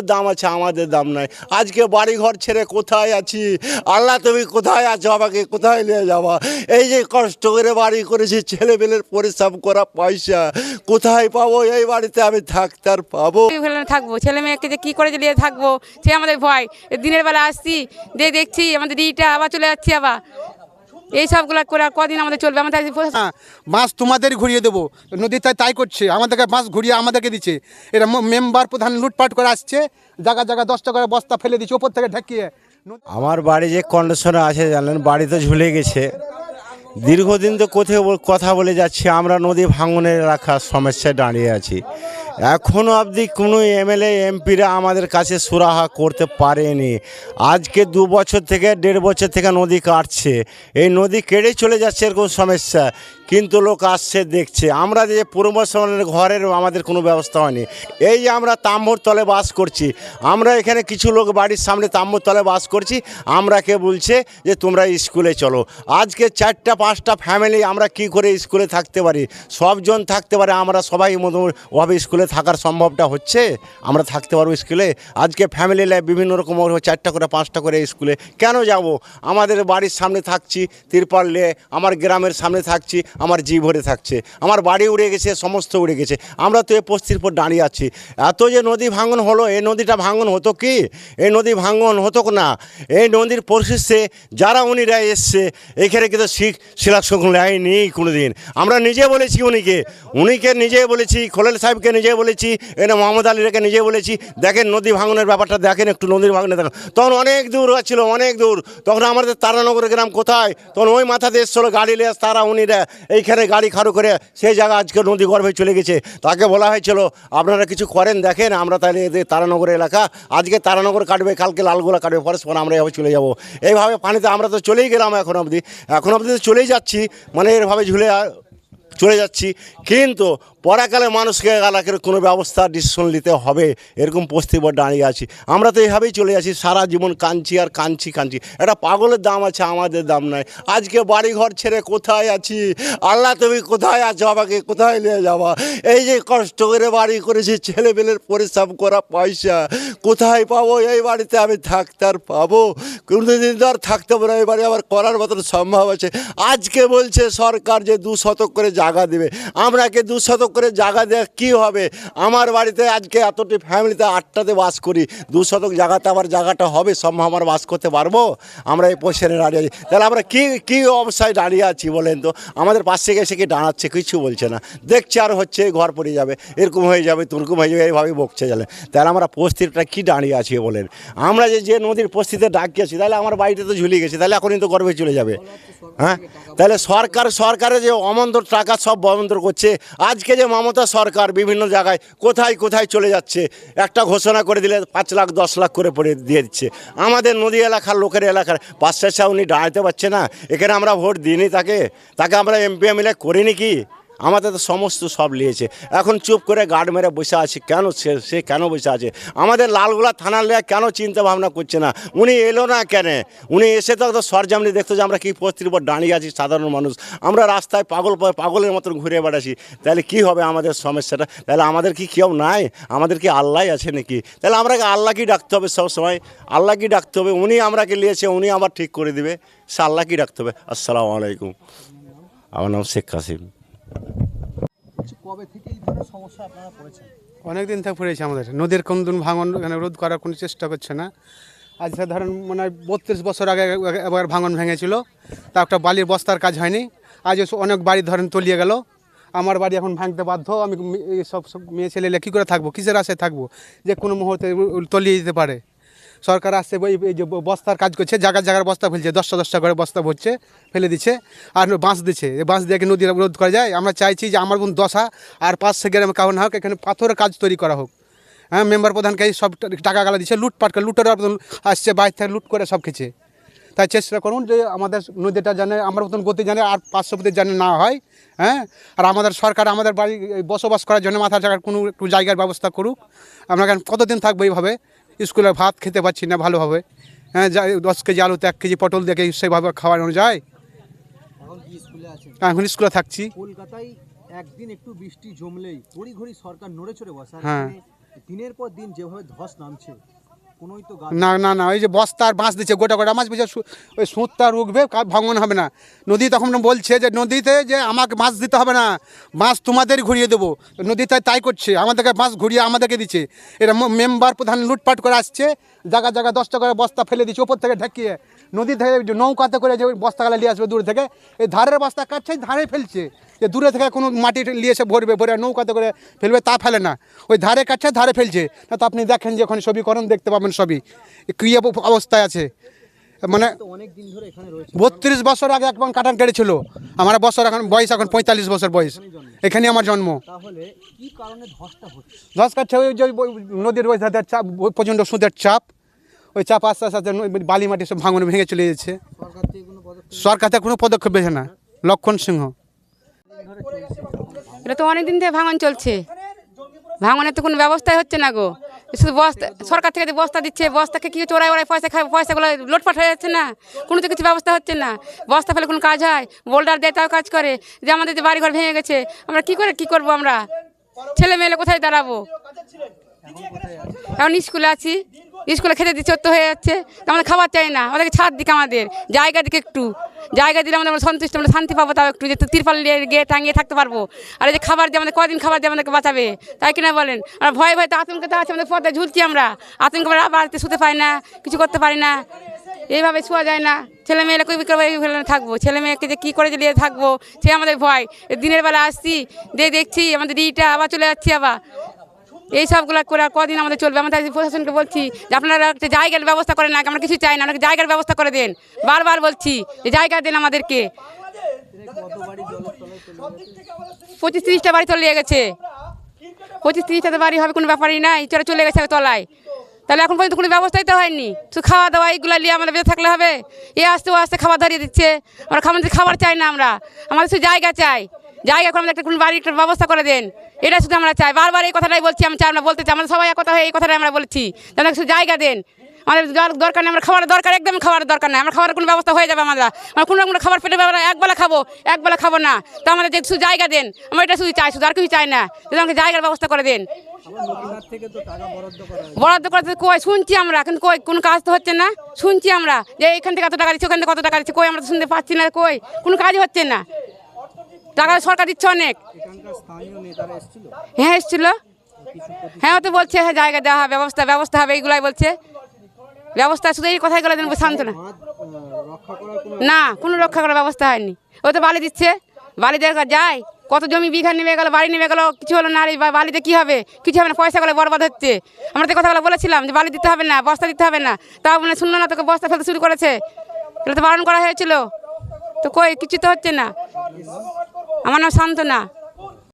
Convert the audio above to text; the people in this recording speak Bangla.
দাম আছে, আমাদের দাম নাই। আজকে বাড়ি ঘর ছেড়ে কোথায় আছি? আল্লাহ, তুমি কোথায় আছো? আমাকে কোথায় নিয়ে যাওয়া এই যে কষ্ট করে বাড়ি করেছি ছেলেমেলের পরিশ্রম করা পয়সা, কোথায় পাবো? এই বাড়িতে আমি থাকতে আর পাবো থাকব। ছেলে মেয়েকে যে কী করে জ্বালিয়ে থাকব? সে আমাদের ভয়। দিনের বেলা আসছি, দিয়ে দেখছি আমাদের দিটা আবার চলে যাচ্ছি আবার। এই সবগুলো করে আর কদিন আমাদের চলবে আমাদের হ্যাঁ মাছ তোমাদের ঘুরিয়ে দেবো। নদীতে তাই তাই করছে আমাদেরকে মাছ ঘুরিয়ে আমাদেরকে দিচ্ছে। এরা মেম্বার প্রধান লুটপাট করে আসছে জায়গা জায়গা দশটা করে বস্তা ফেলে দিচ্ছে ওপর থেকে ঢেকিয়ে। আমার বাড়ি যে কন্ডিশনে আছে জানেন বাড়িতে ঝুলে গেছে। দীর্ঘদিন তো কোথাও কথা বলে যাচ্ছি আমরা নদী ভাঙনের রাখার সমস্যায় দাঁড়িয়ে আছি। এখনও অবধি কোনো এমএলএ, এমপিরা আমাদের কাছে সুরাহা করতে পারেনি। আজকে দু বছর থেকে, দেড় বছর থেকে নদী কাটছে। এই নদী কেড়ে চলে যাচ্ছে এরকম সমস্যা, কিন্তু লোক আসছে, দেখছে। আমরা যে পূর্বসনের ঘরের আমাদের কোনো ব্যবস্থা হয়নি। এই যে আমরা তাম্বর তলে বাস করছি, আমরা এখানে কিছু লোক বাড়ির সামনে তাম্বর তলে বাস করছি, আমরা কে বলছে যে তোমরা স্কুলে চলো। আজকে চারটা, পাঁচটা ফ্যামিলি আমরা কি করে স্কুলে থাকতে পারি? সবজন থাকতে পারে, আমরা সবাই মোটামুটি স্কুলে থাকার সম্ভবটা হচ্ছে, আমরা থাকতে পারব স্কুলে। আজকে ফ্যামিলি লাইফ বিভিন্ন রকম চারটা করে, পাঁচটা করে স্কুলে। কেন যাব? আমাদের বাড়ির সামনে থাকছি, তিরপাল, আমার গ্রামের সামনে থাকছি, আমার জি ভরে থাকছে। আমার বাড়ি উড়ে গেছে, সমস্ত উড়ে গেছে। আমরা তো এই পস্তির পর দাঁড়িয়ে আছি। এত যে নদী ভাঙন হলো, এই নদীটা ভাঙন হতো কি? এই নদী ভাঙন হতো না। এই নদীর পরিশেষে যারা উনিরা এসছে, এখানে কিন্তু শিখ শিলাক্ষণ নেয়নি কোনো আমরা নিজে বলেছি উনিকে। উনিকে নিজে বলেছি, খোলেল সাহেবকে নিজে বলেছি এনে মোহাম্মদ আলীকে নিজে বলেছি, দেখেন নদী ভাঙনের ব্যাপারটা দেখেন, একটু নদীর ভাঙনে দেখেন। তখন অনেক দূর ছিল অনেক দূর। তখন আমাদের তারানগর গ্রাম কোথায়? তখন ওই মাথাতে এসছিল গাড়ি লেস তারা উনিরা এইখানে গাড়ি খাড়ু করে সেই জায়গা আজকে নদী গর্ভে চলে গেছে। তাকে বলা হয়েছিল, আপনারা কিছু করেন, দেখেন আমরা তাহলে এদের তারানগর এলাকা, আজকে তারানগর কাটবে, কালকে লালগোলা কাটবে পরস্পর আমরা এভাবে চলে যাব। এইভাবে পানিতে আমরা তো চলেই গেলাম এখন অবধি। এখন অবধি তো চলেই যাচ্ছি মানে এরভাবে ঝুলে চলে যাচ্ছি। কিন্তু পরাকালে মানুষকে এলাকার কোনো ব্যবস্থা ডিসিশন নিতে হবে। এরকম উপর দাঁড়িয়ে আছি। আমরা তো এইভাবেই চলে যাচ্ছি। সারা জীবন কাঁদছি আর কাঁদছি কাঁদছি। একটা পাগলের দাম আছে, আমাদের দাম নাই। আজকে বাড়ি ঘর ছেড়ে কোথায় আছি? আল্লাহ তুমি কোথায় আছো? আমাকে কোথায় নিয়ে যাওয়া এই যে কষ্ট করে বাড়ি করেছি ছেলেমেলের পরিশ্রম করা পয়সা কোথায় পাবো? এই বাড়িতে আমি থাকতে আর পাবো? কোনোদিন তো আর থাকতে পারব না। এই বাড়ি আবার করার মতন সম্ভব আছে। আজকে বলছে সরকার যে দু শতক করে জায়গা দেবে। আমরাকে দু শতক করে জায়গা দেওয়া কী হবে? আমার বাড়িতে আজকে এতটি ফ্যামিলিতে আটটাতে বাস করি। দু শতক জায়গাতে আবার জায়গাটা হবে, সম্ভব আমরা বাস করতে পারব? আমরা এই পোষণে দাঁড়িয়ে আছি। তাহলে আমরা কী কী অবস্থায় দাঁড়িয়ে আছি বলেন তো? আমাদের পাশে এসে কি দাঁড়াচ্ছে? কিছু বলছে না। দেখছে আর হচ্ছে ঘর পড়ে যাবে। এরকম হয়ে যাবে, তুরকম হয়ে যাবে, এইভাবে বকছে গেলে তাহলে আমরা পরিস্থিতিটা কী দাঁড়িয়ে আছি বলেন? আমরা যে যে নদীর পরিস্থিতিতে ডাকিয়েছি তাহলে আমার বাড়িতে তো ঝুলিয়ে গেছে। তাহলে এখনই তো গর্বে চলে যাবে। হ্যাঁ? তাহলে সরকার, সরকারের যে অমন্তর টাকা সব বন্ধ করছে। আজকে যে মমতা সরকার বিভিন্ন জায়গায় কোথায় কোথায় চলে যাচ্ছে, একটা ঘোষণা করে দিলে পাঁচ লাখ, দশ লাখ করে পড়ে দিয়ে দিচ্ছে। আমাদের নদী এলাকার লোকের এলাকার পাশে উনি দাঁড়াতে পারছে না। এখানে আমরা ভোট দিইনি তাকে। তাকে আমরা এমপি এমএলএ করিনি কি? আমাদের তো সমস্ত সব নিয়েছে এখন চুপ করে গার্ড মেরে বসে আছে, কেন সে সে কেন বসে আছে? আমাদের লালগোলা থানার লেগে কেন চিন্তা ভাবনা করছে না? উনি এলো না কেন? উনি এসে তো সরজামনি দেখতো যে আমরা কী পরিস্থিতির উপর দাঁড়িয়ে আছি সাধারণ মানুষ। আমরা রাস্তায় পাগল পাগলের মতন ঘুরে বেড়াছি তাহলে কি হবে আমাদের সমস্যাটা? তাহলে আমাদের কি কেউ নাই? আমাদের কি আল্লাহ আছে নাকি? তাহলে আমরা আল্লাহকেই ডাকতে হবে সব সময় আল্লাহকেই ডাকতে হবে? উনি আমরাকে নিয়েছে উনি আবার ঠিক করে দিবে। সে আল্লাহকেই ডাকতে হবে? আসসালামু আলাইকুম। আমার নাম শেখ কাসিম। কবে থেকে সমস্যা অনেক দিন থেকে পড়েছে আমাদের। নদীর কোন দিন ভাঙন এখানে রোধ করার কোনো চেষ্টা করছে না। আজ ধরেন মনে বত্রিশ বছর আগে একবার ভাঙন ভেঙেছিল। তা একটা বালির বস্তার কাজ হয়নি। আজ অনেক বাড়ি ধরেন তলিয়ে গেল। আমার বাড়ি এখন ভাঙতে বাধ্য। আমি সব মেয়ে ছেলে কী করে থাকব? কিসের আশায় থাকব? যে কোনো মুহূর্তে তলিয়ে যেতে পারে। সরকার আসছে ওই যে বস্তার কাজ করছে জায়গার জায়গার বস্তা ফেলছে, দশটা দশটা করে বস্তা ভরছে, ফেলে দিচ্ছে, আর বাঁশ দিচ্ছে। বাঁশ দিয়ে কি নদী রোধ করা যায়? আমরা চাইছি যে আমার বোন দশা আর পাঁচশো গ্রামে কারণ হোক, এখানে পাথরের কাজ তৈরি করা হোক। হ্যাঁ মেম্বার প্রধানকে সব টাকা গালা দিচ্ছে, লুটপাট করে, লুটের আসছে, বাইরে থেকে লুট করে সব খেছে তাই চেষ্টা করুন যে আমাদের নদীটা জানে, আমার মতন গতি জানে, আর ফুটের জানে না হয় হ্যাঁ? আর আমাদের সরকার, আমাদের বাড়ি বসবাস করার জন্য মাথা জায়গার কোনো একটু জায়গার ব্যবস্থা করুক। আমরা কতদিন থাকব এইভাবে? স্কুলে ভাত খেতে পাচ্ছি না ভালোভাবে। হ্যাঁ যা দশ কেজি আলুতে এক কেজি পটল দেখে সেভাবে খাওয়ানো যায়। এখন স্কুলে আছেন এখন স্কুলে থাকছি। কলকাতায় একদিন একটু বৃষ্টি জমলেই ঘড়ি ঘড়ি সরকার নড়ে চড়ে বসে। হ্যাঁ। দিনের পর দিন যেভাবে ধস নামছে না না না, ওই যে বস্তার বাঁশ দিচ্ছে, গোটা গোটা মাছ বুঝে ওই সুঁতটা রুখবে ভাঙন হবে না। নদী তখন বলছে যে, নদীতে যে আমাকে মাছ দিতে হবে না, মাছ তোমাদের ঘুরিয়ে দেবো। নদীতে তাই করছে, আমাদেরকে মাছ ঘুরিয়ে আমাদেরকে দিচ্ছে। এরা মেম্বার প্রধান লুটপাট করে আসছে, জায়গা জায়গা দশটা করে বস্তা ফেলে দিচ্ছে, ওপর থেকে ঢেকিয়ে। নদী থেকে যে নৌকাতে করে যে বস্তাগুলো নিয়ে আসবে দূর থেকে এই ধারের বস্তা কাটছে ধারে ফেলছে। যে দূরে থেকে কোনো মাটি নিয়ে এসে ভরবে ভরে নৌকাতে করে ফেলবে তা ফেলে না। ওই ধারে কাটছে ধারে ফেলছে। না তো আপনি দেখেন যে ওখানে ছবিকরণ দেখতে পাবেন সবই। কী অবস্থায় আছে। মানে ধরে বত্রিশ বছর আগে একবার কাটান কেটেছিল। আমার বছর এখন বয়স এখন পঁয়তাল্লিশ বছর বয়স। এখানে আমার জন্ম। কি কারণে ধস কাটছে ওই যে নদীর ওই ধারে চাপ ওই প্রচণ্ড সুদের চাপ। ওই চাপ আস্তে আস্তে বালি মাটি সব ভাঙন ভেঙে চলে যাচ্ছে। সরকার থেকে কোনো পদক্ষেপ বেছে না। লক্ষণ সিংহ। এটা তো অনেক দিন থেকে ভাঙন চলছে। ভাঙনের তো কোনো ব্যবস্থাই হচ্ছে না গো। শুধু বস্তা সরকার থেকে যে বস্তা দিচ্ছে, বস্তাকে কি চোরাই ওরাই পয়সা খায় পয়সাগুলো লোটপাট হয়ে যাচ্ছে না। কোনো তো কিছু ব্যবস্থা হচ্ছে না। বস্তা ফেলে কোনো কাজ হয়? বোল্ডার দেয় তাও কাজ করে। যে আমাদের যে বাড়িঘর ভেঙে গেছে, আমরা কি করে কি করব আমরা? ছেলে মেয়েলে কোথায় দাঁড়াবো? এখন স্কুলে আছি। স্কুলে খেতে দিচ্ছে তো হয়ে যাচ্ছে। তো আমাদের খাবার চাই না আমাদেরকে ছাড় দিকে আমাদের, জায়গা দিকে একটু। জায়গা দিলে আমরা সন্তুষ্ট, আমরা শান্তি পাবো, তাও একটু যে তিরপাল গিয়ে টাঙিয়ে থাকতে পারব। আর এই যে খাবার দিয়ে আমাদের, কদিন খাবার দিয়ে আমাদেরকে বাঁচাবে, তাই কিনা বলেন? আর ভয় ভয় তো আতঙ্কে তো আছে, আমাদের পথে ঝুলছি আমরা। আতঙ্ক আমরা বাড়িতে শুতে পারি না, কিছু করতে পারি না। এইভাবে শোয়া যায় না। ছেলে মেয়েরা কই বিক্রয় থাকব? ছেলে মেয়েকে যে কী করে যে নিয়ে থাকব? সে আমাদের ভয়। দিনের বেলা আসছি, দিয়ে দেখছি আমাদের ইটা আবার চলে যাচ্ছি আবার। এই সবগুলো করে আর কদিন আমাদের চলবে। আমাদের প্রশাসনকে বলছি যে আপনারা একটা জায়গার ব্যবস্থা করেন না আমরা কিছু চাই না। আমরা জায়গার ব্যবস্থা করে দেন। বারবার বলছি যে জায়গা দেন আমাদেরকে। পঁচিশ তিরিশটা বাড়ি চলে গেছে। পঁচিশ তিরিশটা বাড়ি হবে, কোনো ব্যাপারই নাই। চলে চলে গেছে তলায়। তাহলে এখন পর্যন্ত কোনো ব্যবস্থাই তো হয়নি। শুধু খাওয়া দাওয়া, এইগুলো নিয়ে আমাদের বেঁচে থাকলে হবে। এ আসতে ও আসতে খাবার ধরিয়ে দিচ্ছে। আমরা খাবার খাবার চাই না আমরা। আমাদের শুধু জায়গা চাই। জায়গা করে আমাদের একটা কোনো বাড়ির একটা ব্যবস্থা করে দেন। এটা শুধু আমরা চাই। বারবার এই কথাটাই বলছি, আমি চাই আমরা বলতে চাই। আমাদের সবাই এক কথা হয়ে এই কথাটাই আমরা বলছি। আমাদের শুধু জায়গা দেন। আমাদের দরকার নেই, আমরা খাবার দরকার একদম খাবার দরকার নেই। আমরা খাবারের কোনো ব্যবস্থা হয়ে যাবে আমরা আমরা কোনো রকম খাবার পেটে পাবো একবেলা খাব একবেলা খাব না। তো আমাদের যে শুধু জায়গা দেন, আমরা এটা শুধু চাই, শুধু আর কিছু চাই না। যদি আমাকে জায়গার ব্যবস্থা করে দেন। বরাদ্দ করা করতে কই? শুনছি আমরা, কিন্তু কই? কোনো কাজ তো হচ্ছে না। শুনছি আমরা যে এখান থেকে কত টাকা দিচ্ছে, ওখান থেকে কত টাকা দিচ্ছে, কই? আমরা শুনতে পাচ্ছি না, কই? কোনো কাজ হচ্ছে না। টাকা সরকার দিচ্ছে অনেক। হ্যাঁ এসেছিল। হ্যাঁ ও তো বলছে হ্যাঁ জায়গা দেওয়া হবে ব্যবস্থা ব্যবস্থা হবে এইগুলাই বলছে। ব্যবস্থা শুধু এই কথাই গুলো শান্ত না। না কোনো রক্ষা করার ব্যবস্থা হয়নি। ও তো বালি দিচ্ছে। বালি দেখা যায়। কত জমি বিঘা নেমে গেলো বাড়ি নেমে গেলো কিছু হলো না বা- বালিতে কী হবে? কিছু হবে না পয়সাগুলো বরবাদ হচ্ছে। আমরা তো কথাগুলো বলেছিলাম যে বালি দিতে হবে না বস্তা দিতে হবে না। তাও মানে শুনলো না তোকে বস্তা ফেলতে শুরু করেছে। এটা তো বারণ করা হয়েছিল। তো কই কিছু তো হচ্ছে না। আমার নাম শান্তনা।